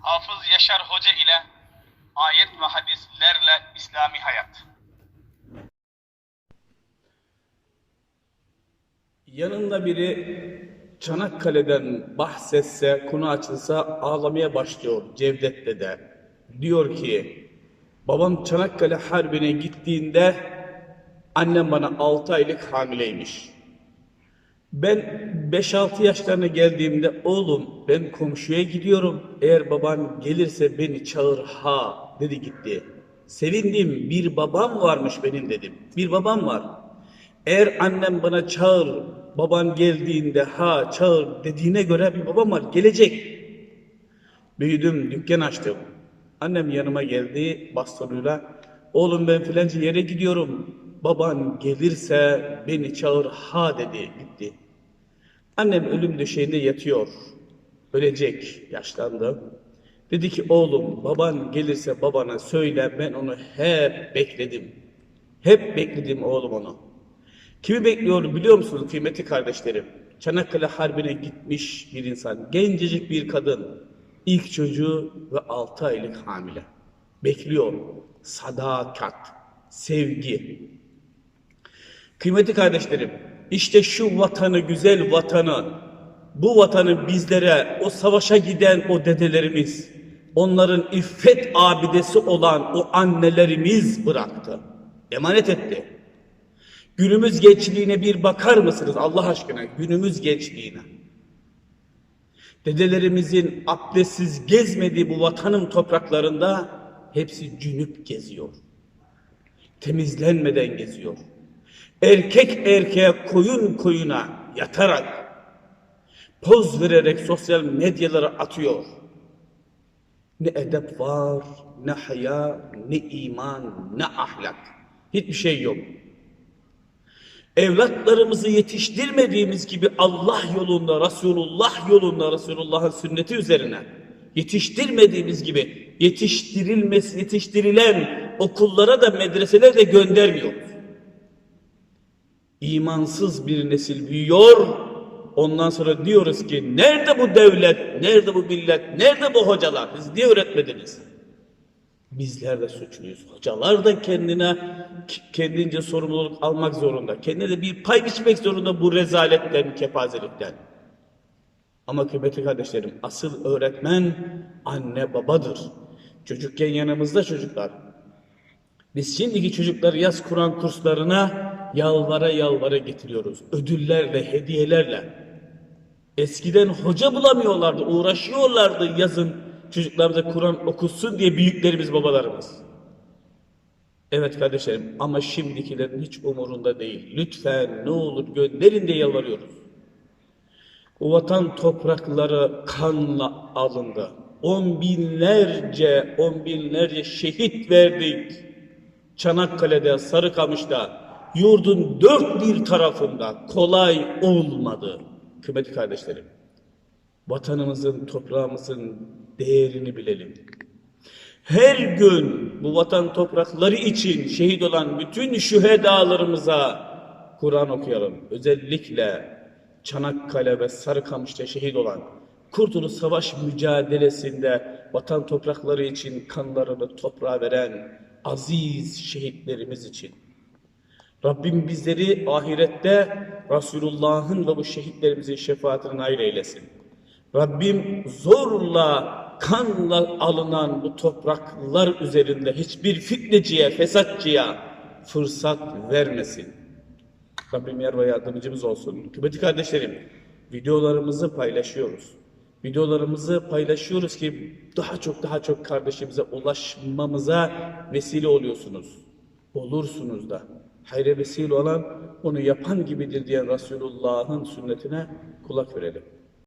Hafız Yaşar Hoca ile ayet ve hadislerle İslami hayat. Yanında biri Çanakkale'den bahsetse, konu açılsa ağlamaya başlıyor Cevdet Dede. Diyor ki, babam Çanakkale Harbi'ne gittiğinde annem bana 6 aylık hamileymiş. Ben 5-6 yaşlarına geldiğimde oğlum ben komşuya gidiyorum. Eğer baban gelirse beni çağır ha dedi gitti. Sevindim bir babam varmış benim dedim. Bir babam var. Eğer annem bana çağır baban geldiğinde ha çağır dediğine göre bir babam var gelecek. Büyüdüm dükkan açtım. Annem yanıma geldi bastonuyla. Oğlum ben filanca yere gidiyorum. Baban gelirse beni çağır ha dedi gitti. Annem ölüm döşeğinde yatıyor. Ölecek. Yaşlandı. Dedi ki oğlum baban gelirse babana söyle ben onu hep bekledim. Hep bekledim oğlum onu. Kimi bekliyor biliyor musunuz kıymetli kardeşlerim? Çanakkale Harbi'ne gitmiş bir insan. Gencecik bir kadın. İlk çocuğu ve 6 aylık hamile. Bekliyor. Sadakat, sevgi. Kıymetli kardeşlerim, işte şu vatanı, güzel vatanı, bu vatanı bizlere, o savaşa giden o dedelerimiz, onların iffet abidesi olan o annelerimiz bıraktı. Emanet etti. Günümüz gençliğine bir bakar mısınız Allah aşkına? Günümüz gençliğine. Dedelerimizin abdestsiz gezmediği bu vatanın topraklarında hepsi cünüp geziyor. Temizlenmeden geziyor. Erkek erkeğe koyun koyuna yatarak poz vererek sosyal medyalara atıyor. Ne edep var, ne haya, ne iman, ne ahlak. Hiçbir şey yok. Evlatlarımızı yetiştirmediğimiz gibi Allah yolunda, Resulullah yolunda, Resulullah'ın sünneti üzerine yetiştirmediğimiz gibi yetiştirilmesi, yetiştirilen okullara da medreselere de göndermiyoruz. İmansız bir nesil büyüyor. Ondan sonra diyoruz ki nerede bu devlet, nerede bu millet, nerede bu hocalar? Siz niye öğretmediniz? Bizler de suçluyuz. Hocalar da kendine kendince sorumluluk almak zorunda. Kendine de bir pay biçmek zorunda bu rezaletten, kepazelikten. Ama kıymetli kardeşlerim asıl öğretmen anne babadır. Çocukken yanımızda çocuklar. Biz şimdiki çocukları yaz Kur'an kurslarına yalvara yalvara getiriyoruz. Ödüllerle, hediyelerle. Eskiden hoca bulamıyorlardı, uğraşıyorlardı yazın çocuklarımıza Kur'an okusun diye büyüklerimiz, babalarımız. Evet kardeşlerim ama şimdikilerin hiç umurunda değil. Lütfen ne olur gönderin diye yalvarıyoruz. Bu vatan toprakları kanla alındı. On binlerce, on binlerce şehit verdik. Çanakkale'de, Sarıkamış'ta, yurdun dört bir tarafında kolay olmadı. Kıymetli kardeşlerim, vatanımızın, toprağımızın değerini bilelim. Her gün bu vatan toprakları için şehit olan bütün şühedalarımıza Kur'an okuyalım. Özellikle Çanakkale ve Sarıkamış'ta şehit olan Kurtuluş Savaş mücadelesinde vatan toprakları için kanlarını toprağa veren aziz şehitlerimiz için. Rabbim bizleri ahirette Resulullah'ın ve bu şehitlerimizin şefaatine nail eylesin. Rabbim zorla, kanla alınan bu topraklar üzerinde hiçbir fitneciye, fesatçıya fırsat vermesin. Rabbim yar ve yardımcımız olsun. Kıymetli kardeşlerim, videolarımızı paylaşıyoruz. Videolarımızı paylaşıyoruz ki daha çok daha çok kardeşimize ulaşmamıza vesile oluyorsunuz. Olursunuz da. Hayre vesile olan onu yapan gibidir diyen Resulullah'ın sünnetine kulak verelim.